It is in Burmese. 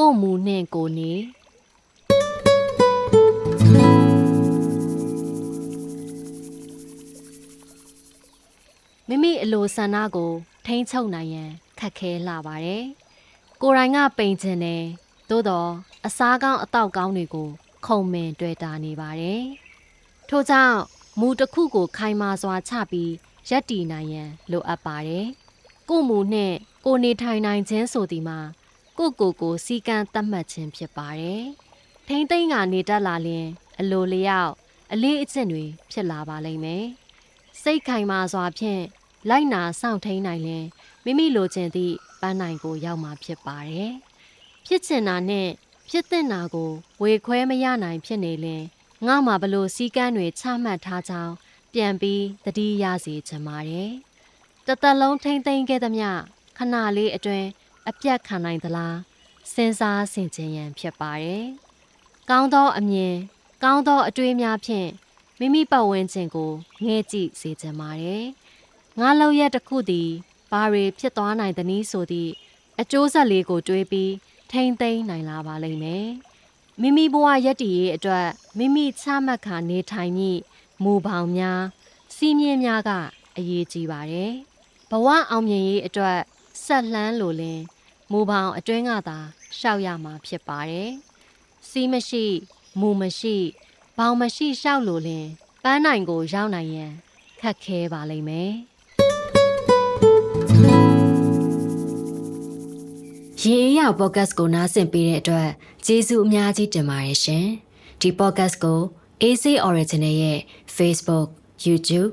ကိုမူနှင့်ကိုနေမိမိအလိုဆန္ဒကို ထိန်းချုပ်နိုင်ရန်ခက်ခဲလာပါတယ်။ကိုယ်တိုင်ကပိန်ချင်တယ်သို့တော့အစားကောင်းအတော့ကောင်းတွေကို ခုံမင်တွေ့တာနေပါတယ်။ထို့ကြောင့်မူတစ်ခုကိုခိုင်မာစွာချပြီးရက်တည်နိုင်ရန်လိုအပ်ပါတယ်။ကိုယ်မူနှင့်ကိုယ်နေထိုင်နိုင်ခြင်းဆိုသည်မှာ ကိုယ့်ကိုယ်ကိုစီကံသတ်မှတ်ခြင်းဖြစ်ပါတယ်။ထိမ့်သိမ့်ကနေတတ်လာလျင်အလိုလျောက်အလေးအကျင့်တွေဖြစ်လာပါလိမ့်မယ်။စိတ်ခိုင်မာစွာဖြင့်လိုက်နာစောင့်ထိန်နိုင်လျင်မိမိလိုချင်သည့်ပန်းနိုင်ကိုရောက်မှာဖြစ်ပါတယ်။ဖြစ်ချင်တာနဲ့ဖြစ်တဲ့နာကိုဝေခွဲမရနိုင်ဖြစ်နေလျင်ငါမှဘလို့စီကံတွေချမှတ်ထားကြောင်းပြန်ပြီးတတိရစေချင်ပါတယ်။တသက်လုံးထိမ့်သိမ့်ခဲ့သမျှခဏလေးအတွင်း အပြတ်ခံနိုင်သလားစဉ်းစားဆင်ခြင်ရန်ဖြစ်ပါတယ်။ကောင်းသောအမြင်ကောင်းသောအတွေးများဖြင့်မိမိပတ်ဝန်းကျင်ကိုငဲ့ကြည့်စေချင်ပါတယ်။ငါလောက်ရက်တစ်ခုသည်ဘာတွေဖြစ်သွားနိုင်သနည်းဆိုသည့်အကျိုးဆက်လေးကိုတွေးပြီးထိမ့်သိမ့်နိုင်လာပါလိမ့်မယ်။မိမိဘဝရက်တည်ရေးအတွက်မိမိချမှတ်ခါနေထိုင်မည့်မူပေါင်းများစီးမြင့်များကအရေးကြီးပါတယ်။ဘဝအောင်မြင်ရေးအတွက်ဆက်လှမ်းလိုလင် မူပေါင်းအတွင်းကသာရှောက်ရမှာဖြစ်ပါတယ်။စီးမရှိမူမရှိဘောင်မရှိရှောက်လိုလင်ပန်းနိုင်ကိုရောက်နိုင်ရန်ခက်ခဲပါလိမ့်မယ်။ရေအေးရပေါ့ကတ်ကိုနားဆင်ပေးတဲ့အတွက်ကျေးဇူးအများကြီးတင်ပါတယ်ရှင်။ဒီပေါ့ကတ်ကို AC Original ရဲ့ Facebook, YouTube,